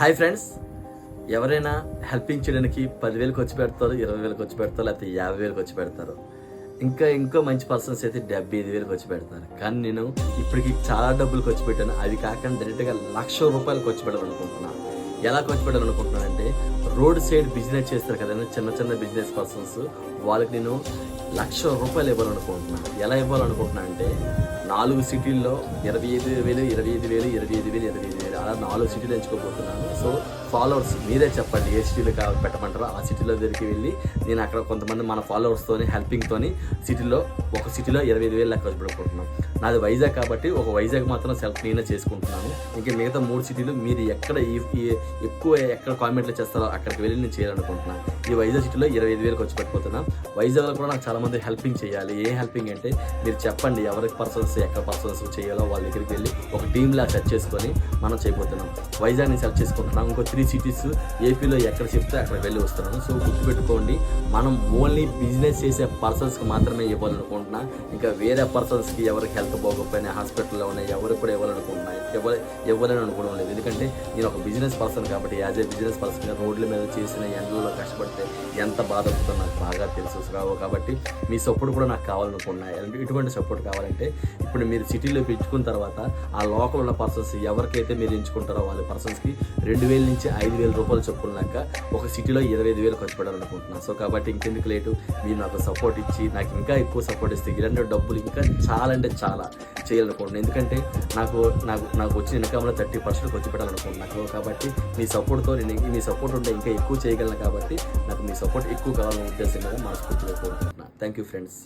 Hi friends. ఎవరైనా helping చేయడానికి పదివేలు ఖర్చు పెడతారు ఇరవై వేలు ఖర్చు పెడతారు లేకపోతే యాభై వేలు ఖర్చు పెడతారు ఇంకా ఇంకో మంచి పర్సన్స్ అయితే డెబ్బై ఐదు వేలు ఖర్చు పెడతారు. కానీ నేను ఇప్పటికి చాలా డబ్బులు ఖర్చు పెట్టాను. అవి కాకుండా డైరెక్ట్గా లక్ష రూపాయలు ఖర్చు పెట్టాలనుకుంటున్నాను. ఎలా ఖర్చు పెట్టాలనుకుంటున్నానంటే రోడ్ సైడ్ బిజినెస్ చేస్తారు కదండి చిన్న చిన్న బిజినెస్ పర్సన్స్ వాళ్ళకి నేను లక్ష రూపాయలు ఇవ్వాలనుకుంటున్నాను. ఎలా ఇవ్వాలనుకుంటున్నాను అంటే నాలుగు సిటీల్లో ఇరవై ఐదు వేలు ఇరవై ఐదు వేలు ఇరవై ఐదు వేలు ఇరవై ఐదు వేలు అలా నాలుగు సిటీలు ఎంచుకోబోతున్నాను. సో ఫాలోవర్స్ మీరే చెప్పండి ఏ సిటీలో కావాలి పెట్టమంటారో. ఆ సిటీలో దగ్గరికి వెళ్ళి నేను అక్కడ కొంతమంది మన ఫాలోవర్స్తోని హెల్పింగ్తోని సిటీలో ఒక సిటీలో ఇరవై ఐదు వేలు లెక్క ఖర్చు పెట్టుకుంటున్నాను నాది వైజాగ్ కాబట్టి ఒక వైజాగ్ మాత్రం సెల్ఫ్ నేనే చేసుకుంటున్నాను. ఇంకా మిగతా మూడు సిటీలు మీరు ఎక్కడ ఈ- ఎక్కువ ఎక్కడ కామెంట్లు చేస్తారో అక్కడికి వెళ్ళి నేను చేయాలనుకుంటున్నాను. ఈ వైజాగ్ సిటీలో ఇరవై ఐదు వేలకు వచ్చి పెట్టుకుంటున్నాను వైజాగ్లో కూడా నాకు చాలామంది హెల్పింగ్ చేయాలి. ఏ హెల్పింగ్ అంటే మీరు చెప్పండి ఎవరికి పర్సన్స్ ఎక్కడ పర్సన్స్ చేయాలో వాళ్ళ దగ్గరికి వెళ్ళి ఒక టీమ్ లా సెట్ చేసుకొని మనం చేయబోతున్నాం. వైజాగ్ని సెలెక్ట్ చేసుకుంటున్నాం. ఇంకో త్రీ సిటీస్ ఏపీలో ఎక్కడ చెప్తే అక్కడ వెళ్ళి వస్తున్నాను. సో గుర్తుపెట్టుకోండి మనం ఓన్లీ బిజినెస్ చేసే పర్సన్స్కి మాత్రమే ఇవ్వాలనుకుంటున్నా. ఇంకా వేరే పర్సన్స్కి ఎవరికి హెల్త్ బాగోకపోయినా హాస్పిటల్లో ఉన్నాయి ఎవరికి కూడా ఇవ్వాలనుకుంటున్నా ఎవరు ఇవ్వాలని అనుకోవడం లేదు. ఎందుకంటే నేను ఒక బిజినెస్ పర్సన్ కాబట్టి యాజ్ ఏ బిజినెస్ పర్సన్గా రోడ్ల మీద చేసిన ఎండలో కష్టపడితే ఎంత బాధ అవుతుందో నాకు బాగా తెలుసు రావు కాబట్టి మీ సపోర్ట్ కూడా నాకు కావాలనుకున్నాయి ఇటువంటి సపోర్ట్ కావాలంటే ఇప్పుడు మీరు సిటీలో పెంచుకున్న తర్వాత ఆ లోకల్ ఉన్న పర్సన్స్ ఎవరికైతే మీరు ఎంచుకుంటారో వాళ్ళ పర్సన్స్కి రెండు వేల నుంచి ఐదు వేల రూపాయలు చెప్పుకున్నాక ఒక సిటీలో ఇరవై ఐదు వేలు ఖర్చు పెట్టాలనుకుంటున్నాను సో కాబట్టి ఇంకెందుకు లేటు? మీరు నాకు సపోర్ట్ ఇచ్చి నాకు ఇంకా ఎక్కువ సపోర్ట్ ఇస్తే ఇలాంటి డబ్బులు ఇంకా చాలా అంటే చాలా చేయాలనుకుంటున్నాను ఎందుకంటే నాకు నాకు నాకు వచ్చిన ఇన్కమ్లో థర్టీ పర్సెంట్ ఖర్చు పెట్టాలనుకుంటున్నాను కాబట్టి మీ సపోర్ట్తో నేను మీ సపోర్ట్ ఉంటే ఇంకా ఎక్కువ చేయగలను కాబట్టి నాకు మీ సపోర్ట్ ఎక్కువ కావాలనే ఉద్దేశంగా మనస్ఫూర్తిగా కోరుకుంటున్నాను థ్యాంక్ యూ ఫ్రెండ్స్